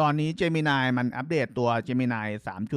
ตอนนี้ Gemini มันอัปเดตตัว Gemini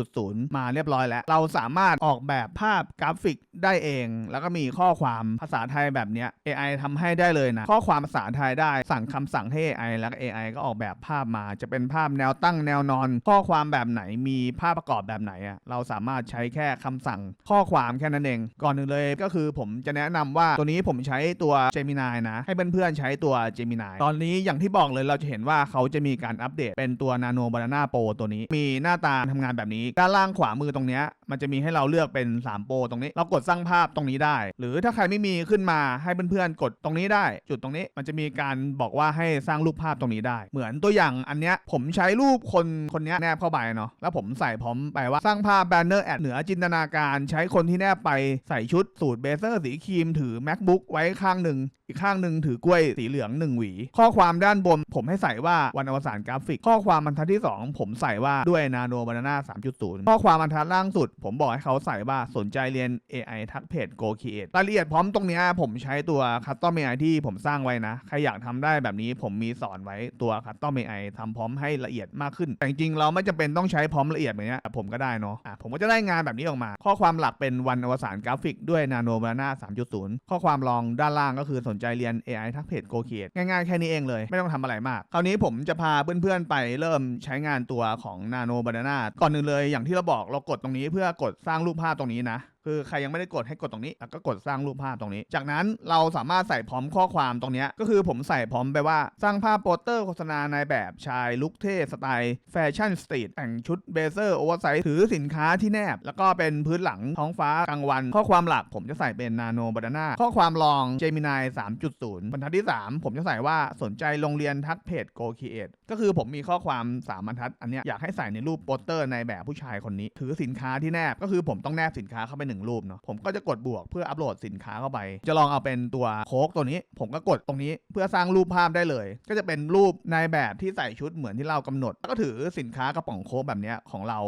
3.0 มาเรียบร้อยแล้ว เราสามารถออกแบบภาพกราฟิกได้เอง แล้วก็มีข้อความภาษาไทยแบบเนี้ย AI ทำให้ได้เลยนะ ข้อความภาษาไทยได้สั่งคำสั่งให้ AI แล้วก็ AI ก็ออกแบบภาพมา จะเป็นภาพแนวตั้งแนวนอน ข้อความแบบไหนมีภาพประกอบแบบไหนอะเราสามารถใช้แค่คำสั่งข้อความแค่นั้นเอง ก่อนหนึ่งเลยก็คือผมจะแนะนำว่าตัวนี้ผมใช้ตัว Gemini นะ ให้เพื่อนๆใช้ตัว Gemini ตอนนี้อย่างที่บอกเลยเราจะเห็นว่าเขาจะมีการอัปเดตเป็นตัว Nano Banana Pro ตัวนี้ มีหน้าตาทำงานแบบนี้ ด้านล่างขวามือตรงเนี้ยมันจะมีให้เราเลือกเป็น 3 โปรตรงนี้ เรากดสร้างภาพตรงนี้ได้ หรือถ้าใครไม่มีขึ้นมาให้เพื่อนๆกดตรงนี้ได้ จุดตรงนี้มันจะมีการบอกว่าให้สร้างรูปภาพตรงนี้ได้ เหมือนตัวอย่างอันเนี้ยผมใช้รูปคนคนนี้แนบเข้าไปเนาะแล้วผมใส่พร้อมไปว่าสร้างภาพแบนเนอร์แอดเหนือจินตนาการ ใช้คนที่แนบไปใส่ชุดสูตรเบเซอร์สีครีมถือ macbook ไว้ข้างหนึ่ง อีกข้างหนึ่งถือกล้วยสีเหลืองหนึ่งหวี ข้อความด้านบนผมให้ใส่ว่าวันอวสานกราฟิก ข้อความบรรทัดที่ 2 ผมใส่ว่าด้วย Nano Banana 3.0 ข้อความบรรทัดล่างสุด ผมบอกให้เขาใส่ว่าสนใจเรียน AI ทักเพจ Go Create รายละเอียดพร้อมตรงนี้ผมใช้ตัว Custom AI ที่ผมสร้างไว้นะ ใครอยากทำได้แบบนี้ผมมีสอนไว้ตัว Custom AI ทำพร้อมให้ละเอียดมากขึ้น แต่จริงๆเราไม่จำเป็นต้องใช้พร้อมละเอียดแบบนี้ผมก็ได้เนาะะผมก็จะได้งานแบบนี้ออกมา ข้อความหลักเป็นวันอวสานกราฟิกด้วย Nano Banana 3.0 ข้อความรองด้านล่างก็คือสนใจเรียน AI ทักเพจ Go Create ง่ายๆ แค่นี้เองเลย ไม่ต้องทำอะไรมาก คราวนี้ผมจะพาเพื่อนๆ ไปเริ่มใช้งานตัวของ Nano Banana ก่อนหนึ่งเลยอย่างที่เราบอกเรากดตรงนี้เพื่อกดสร้างรูปภาพตรงนี้นะ คือใครยังไม่ได้กดให้กดตรงนี้แล้วก็กดสร้างรูปภาพตรงนี้ จากนั้นเราสามารถใส่พร้อมข้อความตรงนี้ก็คือผมใส่พร้อมไปว่าสร้างภาพโปสเตอร์โฆษณาในแบบชายลุคเท่สไตล์แฟชั่นสตรีทแต่งชุดเบเซอร์โอเวอร์ไซส์ถือสินค้าที่แนบ แล้วก็เป็นพื้นหลังท้องฟ้ากลางวัน ข้อความหลักผมจะใส่เป็นนาโนบานาน่าข้อความรอง Gemini 3.0 บรรทัดที่ 3 ผมจะใส่ว่าสนใจโรงเรียนทักเพจ Go Create ก็คือผมมีข้อความ3บรรทัดอันนี้อยากให้ใส่ในรูปโปสเตอร์ในแบบผู้ชายคนนี้ ถือสินค้าที่แนบก็คือผมต้องแนบสินค้าเข้าไปหนึ่งรูปเนาะผมก็จะกดบวกเพื่ออัปโหลดสินค้าเข้าไป จะลองเอาเป็นตัวโค้กตัวนี้ ผมก็กดตรงนี้เพื่อสร้างรูปภาพได้เลย ก็จะเป็นรูปในแบบที่ใส่ชุดเหมือนที่เรากำหนด แล้วก็ถือสินค้ากระป๋องโค้กแบบนี้ของเรา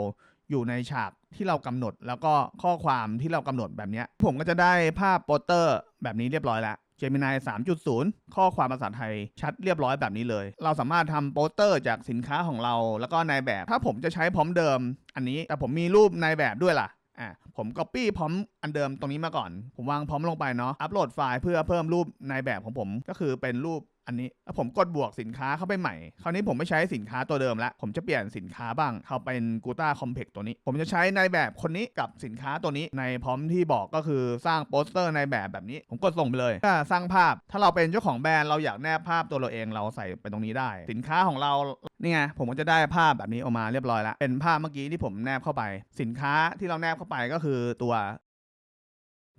อยู่ในฉากที่เรากำหนด แล้วก็ข้อความที่เรากำหนดแบบนี้ผมก็จะได้ภาพโปสเตอร์แบบนี้เรียบร้อยแล้ว Gemini 3.0 ข้อความภาษาไทยชัดเรียบร้อยแบบนี้เลย เราสามารถทำโปสเตอร์จากสินค้าของเรา แล้วก็ในแบบ ถ้าผมจะใช้พร้อมเดิม อันนี้แต่ผมมีรูปในแบบด้วยล่ะ อะผม Copy พร้อมอันเดิมตรงนี้มาก่อน ผมวางพร้อมลงไปเนาะอัปโหลดไฟล์เพื่อเพิ่มรูปในแบบของผมก็คือเป็นรูป อันนี้แล้วผมกดบวกสินค้าเข้าไปใหม่ คราวนี้ผมไม่ใช้สินค้าตัวเดิมแล้วผมจะเปลี่ยนสินค้าบ้าง เข้าเป็นกูต้าคอมเพกตัวนี้ ผมจะใช้ในแบบคนนี้กับสินค้าตัวนี้ ในพร้อมที่บอกก็คือสร้างโปสเตอร์ในแบบแบบนี้ ผมกดส่งไปเลยถ้าสร้างภาพ ถ้าเราเป็นเจ้าของแบรนด์เราอยากแนบภาพตัวเราเองเราใส่ไปตรงนี้ได้ สินค้าของเรานี่ไงผมก็จะได้ภาพแบบนี้ออกมาเรียบร้อยแล้วเป็นภาพเมื่อกี้ที่ผมแนบเข้าไป สินค้าที่เราแนบเข้าไปก็คือตัว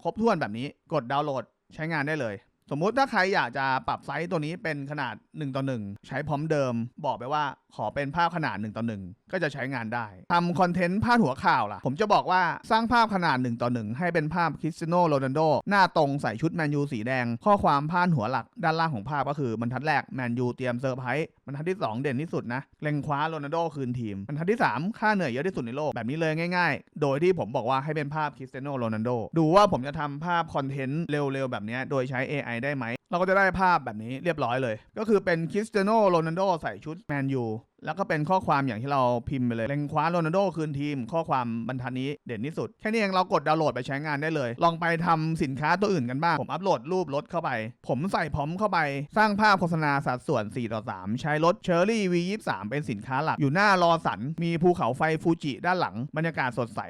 ครบถ้วนแบบนี้กดดาวน์โหลดใช้งานได้เลย สมมุติถ้าใครอยากจะปรับไซส์ตัวนี้เป็นขนาด 1 ต่อ 1 ใช้พร้อมเดิม บอกไปว่าขอเป็นภาพขนาด 1 ต่อ 1 ก็จะใช้งานได้ทำคอนเทนต์พาดหัวข่าวล่ะ ผมจะบอกว่าสร้างภาพขนาด 1 ต่อ 1 ให้เป็นภาพคริสเตียโนโรนัลโดหน้าตรงใส่ชุดแมนยูสีแดง ข้อความพาดหัวหลักด้านล่างของภาพก็คือบรรทัดแรกแมนยูเตรียมเซอร์ไพรส์บรรทัดที่ 2 เด่นที่สุดนะเล็งคว้าโรนัลโดคืนทีมบรรทัดที่ 3 ค่าเหนื่อยเยอะที่สุดในโลกแบบนี้เลยง่าย ๆ โดยที่ผมบอกว่าให้เป็นภาพคริสเตียโนโรนัลโดดูว่าผมจะทำภาพคอนเทนต์เร็วๆแบบนี้โดยใช้ AI ได้ไหม เราก็จะได้ภาพแบบนี้เรียบร้อยเลย ก็คือเป็นคริสเตียโนโรนัลโดใส่ชุดแมนยู แล้วก็เป็นข้อความอย่างที่เราพิมพ์ไปเลยเล็งคว้าโรนัลโดคืนทีม ข้อความบรรทัดนี้เด่นที่สุด แค่นี้เองเรากดดาวน์โหลดไปใช้งานได้เลย ลองไปทำสินค้าตัวอื่นกันบ้าง ผมอัปโหลดรูปรถเข้าไป ผมใส่พร้อมเข้าไป สร้างภาพโฆษณาสัดส่วน 4 ต่อ 3 ใช้รถเชอร์รี่ V23 เป็นสินค้าหลัก อยู่หน้ารอสัน มีภูเขาไฟฟูจิด้านหลัง บรรยากาศสดใส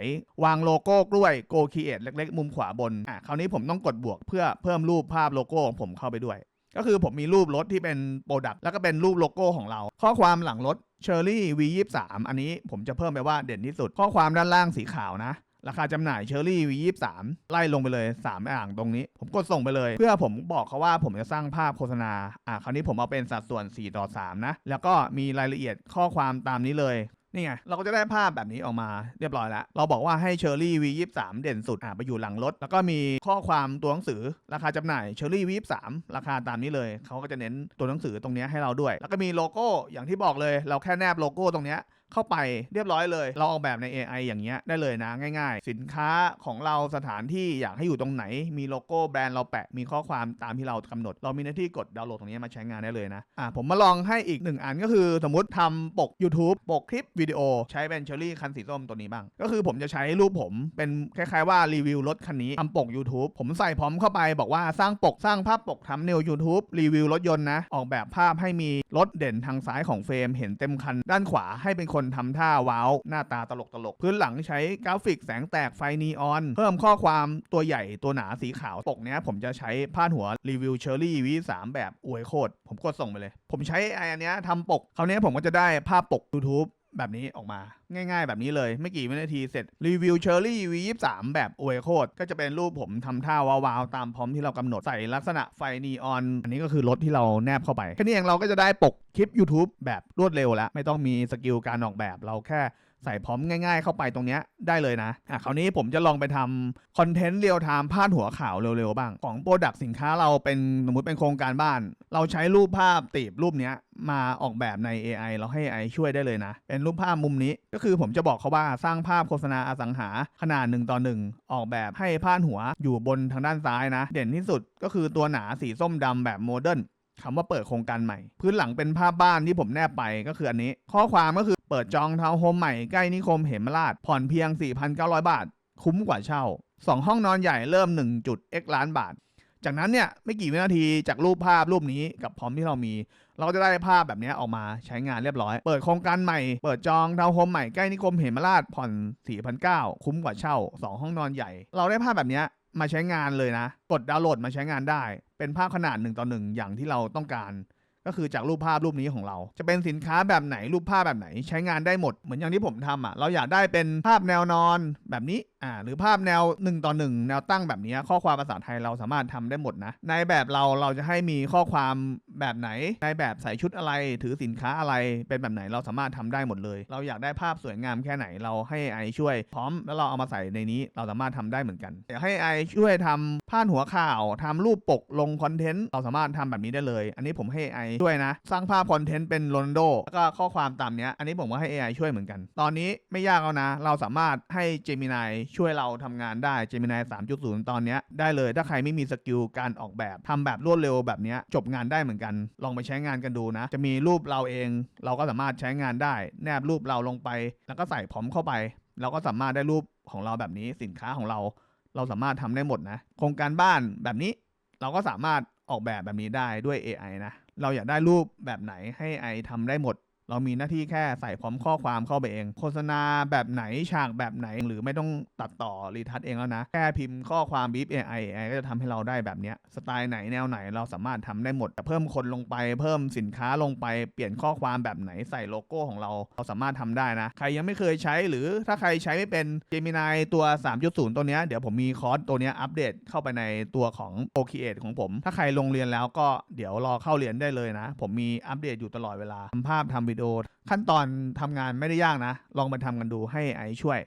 วางโลโก้กล้วยโกคีเอทเล็ก ๆ มุมขวาบนอะคราวนี้ผมต้องกดบวกเพื่อเพิ่มรูปภาพโลโก้ของผมเข้าไปด้วย ก็คือผมมีรูปรถที่เป็นโปรดักต์แล้วก็เป็นรูปโลโก้ของเรา ข้อความหลังรถเชอร์รี่ V23 อันนี้ผมจะเพิ่มไปว่าเด่นที่สุด ข้อความด้านล่างสีขาวนะราคาจำหน่ายเชอร์รี่ V23 ไล่ลงไปเลย 3 อ่างตรงนี้ ผมกดส่งไปเลย เพื่อผมบอกเขาว่าผมจะสร้างภาพโฆษณา อะคราวนี้ผมเอาเป็นสัดส่วน 4 ต่อ 3 นะ แล้วก็มีรายละเอียดข้อความตามนี้เลย นี่ไง เราก็จะได้ภาพแบบนี้ออกมาเรียบร้อยแล้ว เราบอกว่าให้เชอร์รี่ V23 เด่นสุดอะไปอยู่หลังรถ แล้วก็มีข้อความตัวหนังสือราคาจำหน่ายเชอร์รี่ V23 ราคาตามนี้เลย เขาก็จะเน้นตัวหนังสือตรงนี้ให้เราด้วย แล้วก็มีโลโก้อย่างที่บอกเลย เราแค่แนบโลโก้ตรงนี้เข้าไปเรียบร้อยเลย เราออกแบบใน AI อย่างเงี้ยได้เลยนะง่าย ๆ สินค้าของเราสถานที่อยากให้อยู่ตรงไหน มีโลโก้แบรนด์เราแปะมีข้อความตามที่เรากำหนด เรามีหน้าที่กดดาวน์โหลดตรงนี้มาใช้งานได้เลยนะอะผมมาลองให้อีกหนึ่งอันก็คือสมมติทำปก YouTube ปกคลิปวิดีโอใช้เป็นเชอรี่คันสีส้มตัวนี้บ้าง ก็คือผมจะใช้รูปผมเป็นคล้ายๆว่ารีวิวรถคันนี้ทำปก YouTube ผมใส่พร้อมเข้าไปบอกว่าสร้างปกสร้างภาพปกทำเนว YouTube รีวิวรถยนต์นะออกแบบภาพให้มีรถเด่นทางซ้ายของเฟรม เห็นเต็มคันด้านขวาให้เป็นคนทำท่าว้าว หน้าตาตลกตลกพื้นหลังใช้กราฟิกแสงแตกไฟนีออน เพิ่มข้อความตัวใหญ่ตัวหนาสีขาวปกเนี้ยผมจะใช้พาดหัวรีวิวเชอร์รี่วีสามแบบอวยโคตรผมกดส่งไปเลย ผมใช้ไออันเนี้ยทำปกคราวนี้ผมก็จะได้ภาพปก YouTube แบบนี้ออกมาง่ายๆ แบบนี้เลย ไม่กี่วินาทีเสร็จรีวิวเชอรี่ V23 แบบอวยโคตรก็จะเป็นรูปผมทำท่าวาวๆ ตามพร้อมที่เรากำหนดใส่ลักษณะไฟนีออน อันนี้ก็คือรถที่เราแนบเข้าไป แค่นี้เองเราก็จะได้ปกคลิป YouTube แบบรวดเร็วแล้ว ไม่ต้องมีสกิลการออกแบบเราแค่ใส่พร้อมง่ายๆเข้าไปตรงนี้ได้เลยนะ อะคราวนี้ผมจะลองไปทำคอนเทนต์เรียลไทม์พาดหัวข่าวเร็วๆบ้าง ของโปรดักต์สินค้าเราเป็นสมมติเป็นโครงการบ้าน เราใช้รูปภาพตีบรูปนี้มาออกแบบใน AI เราให้ AI ช่วยได้เลยนะ เป็นรูปภาพมุมนี้ก็คือผมจะบอกเขาว่าสร้างภาพโฆษณาอสังหาขนาด1ต่อ1ออกแบบให้พาดหัวอยู่บนทางด้านซ้ายนะ เด่นที่สุดก็คือตัวหนาสีส้มดำแบบโมเดิร์นคำว่าเปิดโครงการใหม่ พื้นหลังเป็นภาพบ้านที่ผมแนบไปก็คืออันนี้ ข้อความก็คือเปิดจองทาวน์โฮมใหม่ใกล้นิคมเหมราชผ่อนเพียง 4,900 บาท คุ้มกว่าเช่า 2 ห้องนอนใหญ่เริ่ม 1.x ล้านบาท จากนั้นเนี่ยไม่กี่วินาทีจากรูปภาพรูปนี้กับพร้อมที่เรามี เราก็จะได้ภาพแบบนี้ออกมาใช้งานเรียบร้อย เปิดโครงการใหม่ เปิดจองทาวน์โฮมใหม่ใกล้นิคมเหมราชผ่อน 4,900 คุ้มกว่าเช่า 2 ห้องนอนใหญ่ เราได้ภาพแบบนี้มาใช้งานเลยนะ กดดาวน์โหลดมาใช้งานได้ เป็นภาพขนาด1ต่อ1อย่างที่เราต้องการก็คือจากรูปภาพรูปนี้ของเรา จะเป็นสินค้าแบบไหนรูปภาพแบบไหนใช้งานได้หมดเหมือนอย่างที่ผมทำอะเราอยากได้เป็นภาพแนวนอนแบบนี้ อ่าหรือภาพแนว1ต่อ1แนวตั้งแบบนี้ข้อความภาษาไทยเราสามารถทำได้หมดนะ ในแบบเราเราจะให้มีข้อความแบบไหน ในแบบใส่ชุดอะไร ถือสินค้าอะไรเป็นแบบไหนเราสามารถทำได้หมดเลย เราอยากได้ภาพสวยงามแค่ไหนเราให้ไอช่วย พร้อมแล้วเราเอามาใส่ในนี้เราสามารถทำได้เหมือนกันอยากให้ไอช่วยทำพาดหัวข่าวทำรูปปกลงคอนเทนต์เราสามารถทำแบบนี้ได้เลย อันนี้ผมให้ไอช่วยนะ สร้างภาพคอนเทนต์เป็นโรนลโดแล้วก็ข้อความตามเนี้ยอันนี้ผมก็ให้ AI ช่วยเหมือนกัน ตอนนี้ไม่ยากแล้วนะ เราสามารถให้ Gemini ช่วยเราทำงานได้ Gemini 3.0 ตอนนี้ได้เลยถ้าใครไม่มีสกิลการออกแบบทำแบบรวดเร็วแบบนี้จบงานได้เหมือนกัน ลองไปใช้งานกันดูนะ จะมีรูปเราเอง เราก็สามารถใช้งานได้ แนบรูปเราลงไป แล้วก็ใส่พร้อมเข้าไป เราก็สามารถได้รูปของเราแบบนี้สินค้าของเรา เราสามารถทำได้หมดนะ โครงการบ้านแบบนี้เราก็สามารถออกแบบแบบนี้ได้ด้วย AI นะเราอยากได้รูปแบบไหนให้ AI ทำได้หมด เรามีหน้าที่แค่ใส่พร้อมข้อความเข้าไปเอง โฆษณาแบบไหนฉากแบบไหน หรือไม่ต้องตัดต่อรีทัชเองแล้วนะ แค่พิมพ์ข้อความบีบ AI AI ก็จะทำให้เราได้แบบเนี้ยสไตล์ไหนแนวไหนเราสามารถทำได้หมดแต่เพิ่มคนลงไป เพิ่มสินค้าลงไปเปลี่ยนข้อความแบบไหนใส่โลโก้ของเราเราสามารถทำได้นะ ใครยังไม่เคยใช้หรือถ้าใครใช้ไม่เป็น Gemini ตัว 3.0 ตัวเนี้ยเดี๋ยวผมมีคอร์สตัวเนี้ยอัปเดตเข้าไปในตัวของ o c r e a t e ของผม ถ้าใครลงเรียนแล้วก็เดี๋ยวรอเข้าเรียนได้เลยนะ ผมมีอัปเดตอยู่ตลอดเวลาทำภาพทำวิดีโอ ขั้นตอนทำงานไม่ได้ยากนะ ลองมาทำกันดูให้ไอช่วย